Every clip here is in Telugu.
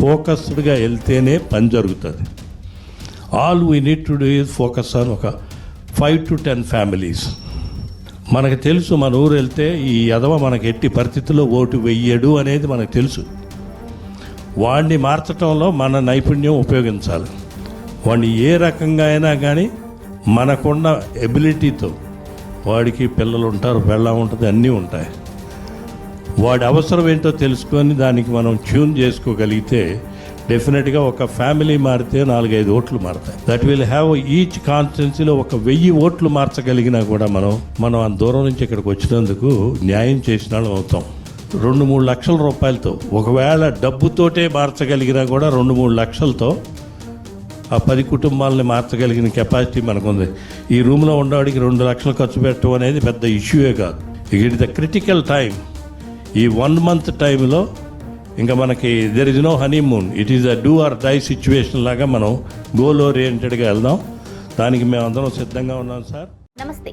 ఫోకస్డ్గా వెళ్తేనే పని జరుగుతుంది. All we need to do is focus on ఒక ఫైవ్ టు టెన్ ఫ్యామిలీస్. మనకు తెలుసు మన ఊరు వెళ్తే ఈ ఎదవ మనకు ఎట్టి పరిస్థితుల్లో ఓటు వెయ్యడు అనేది మనకు తెలుసు. వాడిని మార్చడంలో మన నైపుణ్యం ఉపయోగించాలి. వాడిని ఏ రకంగా అయినా కానీ మనకున్న ఎబిలిటీతో వాడికి పిల్లలు ఉంటారు పెళ్ళం ఉంటుంది అన్నీ ఉంటాయి. వాడి అవసరం ఏంటో తెలుసుకొని దానికి మనం ట్యూన్ చేసుకోగలిగితే డెఫినెట్గా ఒక ఫ్యామిలీ మారితే నాలుగైదు ఓట్లు మారుతాయి. దట్ విల్ హ్యావ్ ఈచ్ కాన్స్టిట్యున్సీలో ఒక వెయ్యి ఓట్లు మార్చగలిగినా కూడా మనం మనం అంత దూరం నుంచి ఇక్కడికి వచ్చినందుకు న్యాయం చేసిన వాళ్ళం అవుతాం. రెండు మూడు లక్షల రూపాయలతో ఒకవేళ డబ్బుతోటే మార్చగలిగినా కూడా రెండు మూడు లక్షలతో ఆ పది కుటుంబాలని మార్చగలిగిన కెపాసిటీ మనకుంది. ఈ రూమ్లో ఉండేవాడికి రెండు లక్షలు ఖర్చు పెట్టడం అనేది పెద్ద ఇష్యూయే కాదు. ఇట్ ద క్రిటికల్ టైం ఈ వన్ మంత్ టైంలో ఇంకా మనకి there is no honeymoon it is a do or die situation లాగా మనం గోల్ ఓరియంటెడ్గా వెళ్దాం. దానికి మేము అందరం సిద్ధంగా ఉన్నాం సార్ నమస్తే.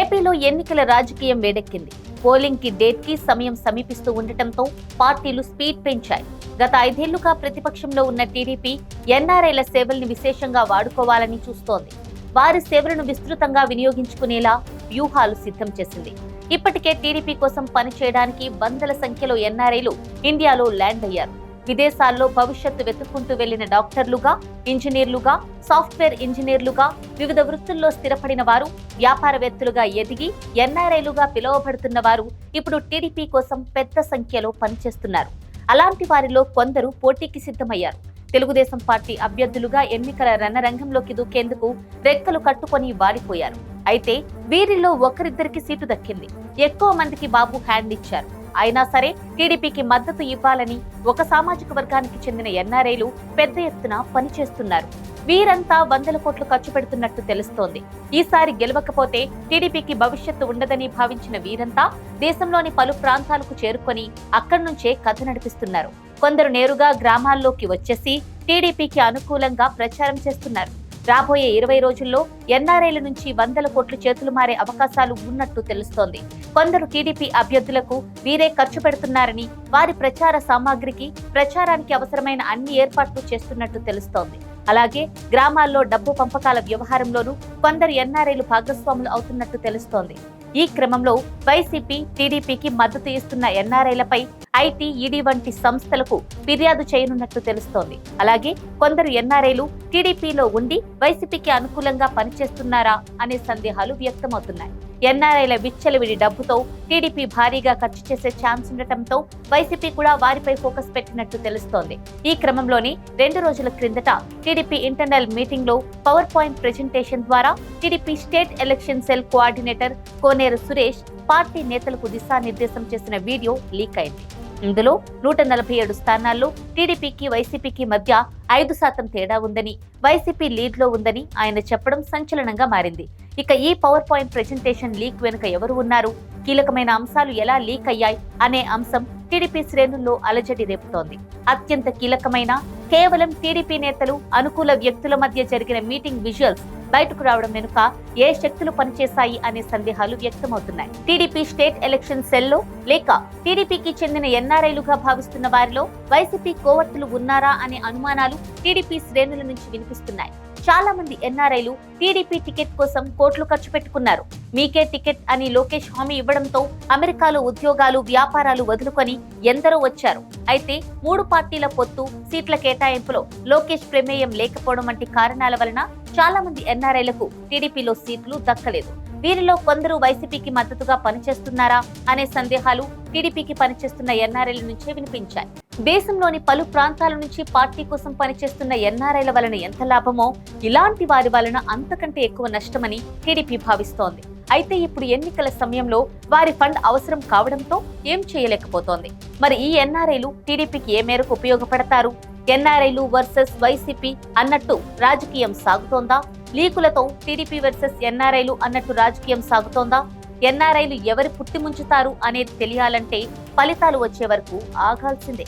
ఏపీలో ఎన్నికల రాజకీయం వేడెక్కింది. పోలింగ్కి డేట్కి సమయం సమీపిస్తూ ఉండటంతో పార్టీలు స్పీడ్ పెంచాయి. గత ఐదేళ్ళుగా ప్రతిపక్షంలో ఉన్న టీడీపీ ఎన్ఆర్ఐల సేవల్ని విశేషంగా వాడుకోవాలని చూస్తోంది. వారి సేవలను విస్తృతంగా వినియోగించుకునేలా వ్యూహాలు సిద్ధం చేసింది. ఇప్పటికే టీడీపీ కోసం పనిచేయడానికి వందల సంఖ్యలో ఎన్ఆర్ఐలు ఇండియాలో ల్యాండ్ అయ్యారు. విదేశాల్లో భవిష్యత్తు వెతుక్కుంటూ వెళ్ళిన డాక్టర్లుగా ఇంజనీర్లుగా సాఫ్ట్వేర్ ఇంజనీర్లుగా వివిధ వృత్తుల్లో స్థిరపడిన వారు వ్యాపారవేత్తలుగా ఎదిగి ఎన్ఆర్ఐలుగా పిలువబడుతున్న వారు ఇప్పుడు టీడీపీ కోసం పెద్ద సంఖ్యలో పనిచేస్తున్నారు. అలాంటి వారిలో కొందరు పోటీకి సిద్ధమయ్యారు. తెలుగుదేశం పార్టీ అభ్యర్థులుగా ఎన్నికల రణరంగంలోకి దూకేందుకు రెక్కలు కట్టుకొని వాడిపోయారు అయితే వీరిలో ఒకరిద్దరికి సీటు దక్కింది. ఎక్కువ మందికి బాబు హ్యాండ్ ఇచ్చారు. అయినా సరే టీడీపీకి మద్దతు ఇవ్వాలని ఒక సామాజిక వర్గానికి చెందిన ఎన్ఆర్ఐలు పెద్ద ఎత్తున పనిచేస్తున్నారు. వీరంతా వందల కోట్లు ఖర్చు పెడుతున్నట్టు తెలుస్తోంది. ఈసారి గెలవకపోతే టీడీపీకి భవిష్యత్తు ఉండదని భావించిన వీరంతా దేశంలోని పలు ప్రాంతాలకు చేరుకొని అక్కడి నుంచే కథ నడిపిస్తున్నారు. కొందరు నేరుగా గ్రామాల్లోకి వచ్చేసి టీడీపీకి అనుకూలంగా ప్రచారం చేస్తున్నారు. రాబోయే ఇరవై రోజుల్లో ఎన్ఆర్ఐల నుంచి వందల కోట్లు చేతులు మారే అవకాశాలు ఉన్నట్టు తెలుస్తోంది. కొందరు టీడీపీ అభ్యర్థులకు వీరే ఖర్చు పెడుతున్నారని వారి ప్రచార సామాగ్రికి ప్రచారానికి అవసరమైన అన్ని ఏర్పాట్లు చేస్తున్నట్టు తెలుస్తోంది. అలాగే గ్రామాల్లో డబ్బు పంపకాల వ్యవహారంలోనూ కొందరు ఎన్ఆర్ఐలు భాగస్వాములు అవుతున్నట్టు తెలుస్తోంది. ఈ క్రమంలో వైసీపీ టీడీపీకి మద్దతు ఇస్తున్న ఎన్ఆర్ఐలపై ఐటీ ఈడీ వంటి సంస్థలకు ఫిర్యాదు చేయనున్నట్టు తెలుస్తోంది. అలాగే కొందరు ఎన్ఆర్ఐలు టీడీపీలో ఉండి వైసీపీకి అనుకూలంగా పనిచేస్తున్నారా అనే సందేహాలు వ్యక్తమవుతున్నాయి. ఎన్ఆర్ఐల విచ్చలవిడి డబ్బుతో టీడీపీ భారీగా ఖర్చు చేసే ఛాన్స్ ఉండటంతో వైసీపీ కూడా వారిపై ఫోకస్ పెట్టినట్టు తెలుస్తోంది. ఈ క్రమంలోనే రెండు రోజుల క్రిందట టీడీపీ ఇంటర్నల్ మీటింగ్లో పవర్ పాయింట్ ప్రెజెంటేషన్ ద్వారా TDP state election cell coordinator Koneru Suresh party నేతలకు దిశానిర్దేశం చేసిన వీడియో లీక్ అయింది. ఇందులో నూట నలభై ఏడు స్థానాల్లో టీడీపీకి వైసీపీకి మధ్య ఐదు శాతం తేడా ఉందని వైసీపీ లీడ్లో ఉందని ఆయన చెప్పడం సంచలనంగా మారింది. ఇక ఈ పవర్ పాయింట్ ప్రెజెంటేషన్ లీక్ వెనుక ఎవరు ఉన్నారు? కీలకమైన అంశాలు ఎలా లీక్ అయ్యాయి? అనే అంశం టీడీపీ శ్రేణుల్లో అలజడి రేపుతోంది. అత్యంత కీలకమైన కేవలం టీడీపీ నేతలు అనుకూల వ్యక్తుల మధ్య జరిగిన మీటింగ్ విజువల్స్ బయటకు రావడం వెనుక ఏ శక్తులు పనిచేశాయి అనే సందేహాలు వ్యక్తమవుతున్నాయి. టీడీపీ స్టేట్ ఎలక్షన్ సెల్లో లేక టీడీపీకి చెందిన ఎన్ఆర్ఐలుగా భావిస్తున్న వారిలో వైసీపీ కోవర్తులు ఉన్నారా అనే అనుమానాలు టీడీపీ శ్రేణుల నుంచి వినిపిస్తున్నాయి. చాలా మంది ఎన్ఆర్ఐలు టీడీపీ టికెట్ కోసం కోట్లు ఖర్చు పెట్టుకున్నారు. మీకే టికెట్ అని లోకేష్ హామీ ఇవ్వడంతో అమెరికాలో ఉద్యోగాలు వ్యాపారాలు వదులుకొని ఎందరో వచ్చారు. అయితే మూడు పార్టీల పొత్తు సీట్ల కేటాయింపులో లోకేష్ ప్రమేయం లేకపోవడం వంటి కారణాల వలన చాలా మంది ఎన్ఆర్ఐలకు టీడీపీలో సీట్లు దక్కలేదు. వీరిలో కొందరు వైసీపీకి మద్దతుగా పనిచేస్తున్నారా అనే సందేహాలు టీడీపీకి పనిచేస్తున్న ఎన్ఆర్ఐల నుంచే వినిపించాయి. దేశంలోని పలు ప్రాంతాల నుంచి పార్టీ కోసం పనిచేస్తున్న ఎన్ఆర్ఐల వలన ఎంత లాభమో ఇలాంటి వారి వలన అంతకంటే ఎక్కువ నష్టమని టీడీపీ భావిస్తోంది. అయితే ఇప్పుడు ఎన్నికల సమయంలో వారి ఫండ్ అవసరం కావడంతో ఏం చేయలేకపోతోంది. మరి ఈ ఎన్ఆర్ఐలు టీడీపీకి ఏ మేరకు ఉపయోగపడతారు? ఎన్ఆర్ఐలు వర్సెస్ వైసీపీ అన్నట్టు రాజకీయం సాగుతోందా? లీకులతో టీడీపీ వర్సెస్ ఎన్ఆర్ఐలు అన్నట్టు రాజకీయం సాగుతోందా? ఎన్ఆర్ఐలు ఎవరి పుట్టి ముంచుతారు అనేది తెలియాలంటే ఫలితాలు వచ్చే వరకు ఆగాల్సిందే.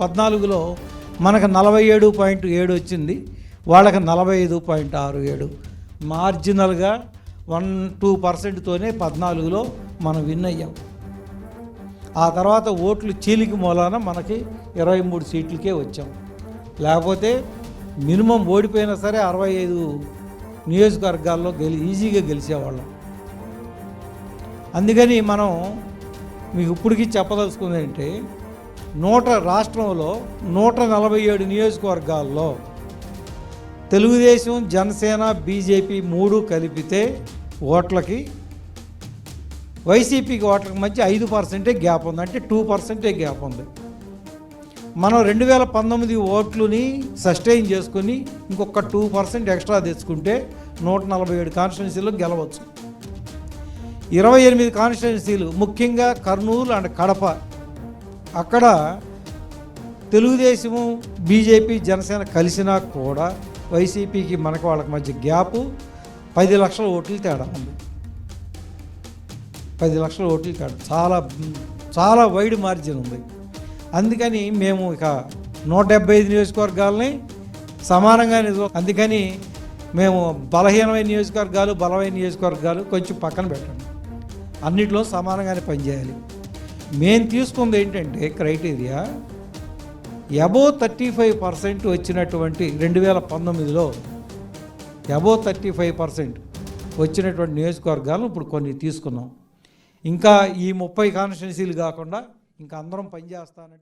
పద్నాలుగులో మనకు నలభై ఏడు పాయింట్ ఏడు వచ్చింది వాళ్ళకి నలభై ఐదు పాయింట్ ఆరు ఏడు. మార్జినల్గా వన్ టూ పర్సెంట్తోనే పద్నాలుగులో మనం విన్ అయ్యాం. ఆ తర్వాత ఓట్లు చీలికి మూలాన మనకి ఇరవై మూడు సీట్లకే వచ్చాం. లేకపోతే మినిమం ఓడిపోయినా సరే అరవై ఐదు నియోజకవర్గాల్లో గెలి ఈజీగా గెలిచేవాళ్ళం. అందుకని మనం మీకు ఇప్పటికీ చెప్పదలుచుకుంది ఏంటంటే నూట రాష్ట్రంలో నూట నలభై ఏడు నియోజకవర్గాల్లో తెలుగుదేశం జనసేన బీజేపీ మూడు కలిపితే ఓట్లకి వైసీపీకి ఓట్లకి మధ్య ఐదు పర్సెంటే గ్యాప్ ఉంది. అంటే టూ పర్సెంటే గ్యాప్ ఉంది. మనం రెండు వేల పంతొమ్మిది ఓట్లని సస్టైన్ చేసుకుని ఇంకొక టూ పర్సెంట్ ఎక్స్ట్రా తెచ్చుకుంటే నూట నలభై ఏడు కాన్స్టిట్యున్సీలో గెలవచ్చు. ఇరవై ఎనిమిది కాన్స్టిట్యున్సీలు ముఖ్యంగా కర్నూలు అండ్ కడప. అక్కడ తెలుగుదేశము బీజేపీ జనసేన కలిసినా కూడా వైసీపీకి మనకు వాళ్ళకి మధ్య గ్యాపు పది లక్షల ఓట్లు తేడా ఉంది. పది లక్షల ఓట్లు తేడా. చాలా చాలా వైడ్ మార్జిన్ ఉంది. అందుకని మేము ఇక నూట డెబ్బై ఐదు నియోజకవర్గాలని సమానంగా అందుకని మేము బలహీనమైన నియోజకవర్గాలు బలమైన నియోజకవర్గాలు కొంచెం పక్కన పెట్టండి. అన్నిట్లో సమానంగానే పనిచేయాలి. మేము తీసుకుంది ఏంటంటే criteria above thirty five percent వచ్చినటువంటి రెండు వేల పంతొమ్మిదిలో ఎబో థర్టీ ఫైవ్ పర్సెంట్ వచ్చినటువంటి నియోజకవర్గాలు ఇప్పుడు కొన్ని తీసుకున్నాం. ఇంకా ఈ ముప్పై కాన్స్టిట్యున్సీలు కాకుండా ఇంకా అందరం పనిచేస్తానంటే